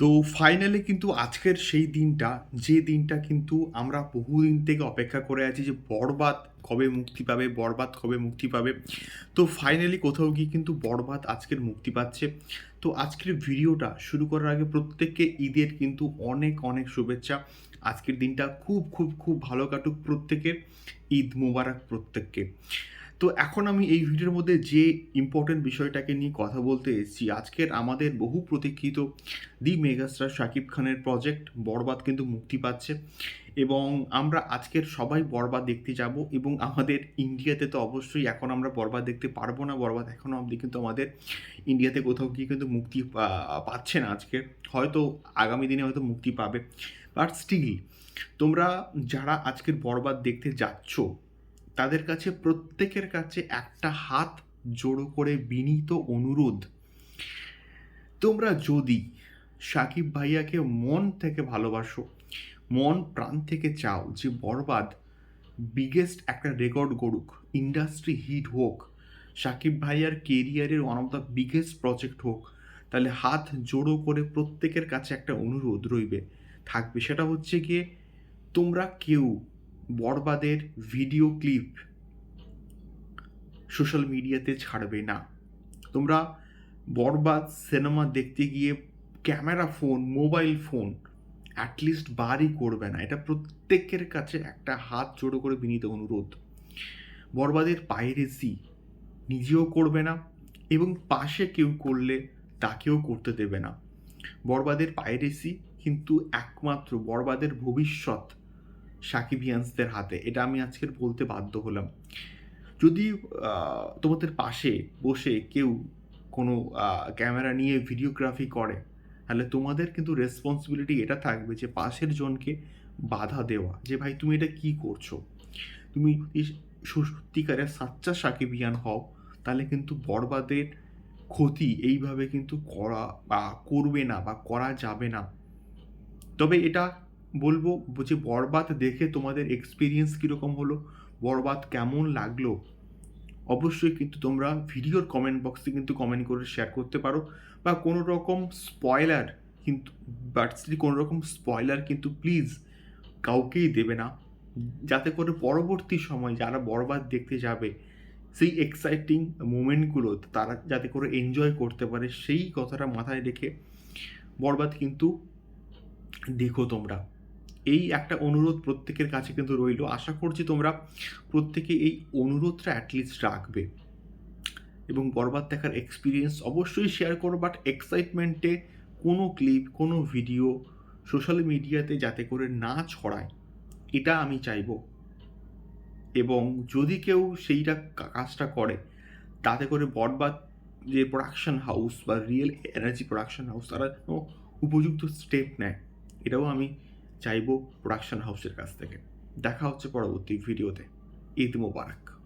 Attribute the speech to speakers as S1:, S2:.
S1: তো ফাইনালি কিন্তু আজকের সেই দিনটা, যে দিনটা কিন্তু আমরা বহুদিন থেকে অপেক্ষা করে আছি যে বরবাদ কবে মুক্তি পাবে, বরবাদ কবে মুক্তি পাবে। তো ফাইনালি কোথাও গিয়ে কিন্তু বরবাদ আজকের মুক্তি পাচ্ছে। তো আজকের ভিডিওটা শুরু করার আগে প্রত্যেককে ঈদের কিন্তু অনেক অনেক শুভেচ্ছা। আজকের দিনটা খুব খুব খুব ভালো কাটুক প্রত্যেকের। ঈদ মোবারক প্রত্যেককে। তো এখন আমি এই ভিডিওর মধ্যে যে ইম্পর্টেন্ট বিষয়টাকে নিয়ে কথা বলতে এসেছি, আজকের আমাদের বহু প্রতীক্ষিত দি মেগাস্টার শাকিব খানের প্রজেক্ট বরবাদ কিন্তু মুক্তি পাচ্ছে এবং আমরা আজকের সবাই বরবাদ দেখতে যাব এবং আমাদের ইন্ডিয়াতে তো অবশ্যই এখন আমরা বরবাদ দেখতে পারব না, বরবাদ এখনও অবধি কিন্তু আমাদের ইন্ডিয়াতে কোথাও গিয়ে কিন্তু মুক্তি পাচ্ছে না আজকে। হয়তো আগামী দিনে হয়তো মুক্তি পাবে বাট স্টিল তোমরা যারা আজকের বরবাদ দেখতে যাচ্ছ তাদের কাছে প্রত্যেকের কাছে একটা হাত জোড়ো করে বিনীত অনুরোধ। তোমরা যদি সাকিব ভাইয়াকে মন থেকে ভালোবাসো, মন প্রাণ থেকে চাও যে বরবাদ বিগেস্ট একটা রেকর্ড গড়ুক ইন্ডাস্ট্রি হিট হোক, সাকিব ভাইয়ার কেরিয়ারের one of the biggest project হোক, তাহলে হাত জোড়ো করে প্রত্যেকের কাছে একটা অনুরোধ রইবে, থাকবে। সেটা হচ্ছে গিয়ে তোমরা কেউ বরবাদের ভিডিও ক্লিপ সোশ্যাল মিডিয়াতে ছাড়বে না। তোমরা বরবাদ সিনেমা দেখতে গিয়ে camera phone mobile phone at least বারই করবে না। এটা প্রত্যেকের কাছে একটা হাত জোড়ো করে বিনীত অনুরোধ। বরবাদের পাইরেসি নিজেও করবে না এবং পাশে কেউ করলে তাকেও করতে দেবে না। বরবাদের পাইরেসি কিন্তু একমাত্র বরবাদের ভবিষ্যৎ সাকিবিয়ান্সদের হাতে। এটা আমি আজকের বলতে বাধ্য হলাম। যদি তোমাদের পাশে বসে কেউ কোনো ক্যামেরা নিয়ে ভিডিওগ্রাফি করে, তাহলে তোমাদের কিন্তু রেসপন্সিবিলিটি এটা থাকবে যে পাশের জনকে বাধা দেওয়া যে, ভাই, তুমি এটা কি করছ? তুমি সত্যিকারের সাচ্চা সাকিবিয়ান হও, তাহলে কিন্তু বরবাদের ক্ষতি এইভাবে কিন্তু করা, বা করবে না, বা করা যাবে না। তবে এটা বলব যে বরবাদ দেখে তোমাদের এক্সপিরিয়েন্স কীরকম হলো, বরবাদ কেমন লাগল? অবশ্যই কিন্তু তোমরা ভিডিওর কমেন্ট বক্সে কিন্তু কমেন্ট করে শেয়ার করতে পারো বা কোনো রকম স্পয়লার কিন্তু বাট কোনো রকম স্পয়লার কিন্তু প্লিজ কাউকেই দেবে না। যাতে করে পরবর্তী সময় যারা বরবাদ দেখতে যাবে, সেই এক্সাইটিং মোমেন্টগুলো তারা যাতে করে এনজয় করতে পারে, সেই কথাটা মাথায় রেখে বরবাদ কিন্তু দেখো তোমরা। এই একটা অনুরোধ প্রত্যেকের কাছে কিন্তু রইল। আশা করছি তোমরা প্রত্যেকে এই অনুরোধটা অ্যাটলিস্ট রাখবে। এবং বরবাদ দেখার এক্সপিরিয়েন্স অবশ্যই শেয়ার করো বাট এক্সাইটমেন্টে কোনো ক্লিপ কোনো ভিডিও সোশ্যাল মিডিয়াতে যাতে করে না ছড়ায়, এটা আমি চাইব। এবং যদি কেউ সেইটা কাজটা করে, তাতে করে বরবাদ যে প্রোডাকশন হাউস বা রিয়েল এনার্জি প্রোডাকশন হাউস তারা উপযুক্ত স্টেপ নেয়। এটাও আমি চাইব প্রোডাকশন হাউসের কাছ থেকে। দেখা হচ্ছে পরবর্তী ভিডিওতে ঈদ মোবারক।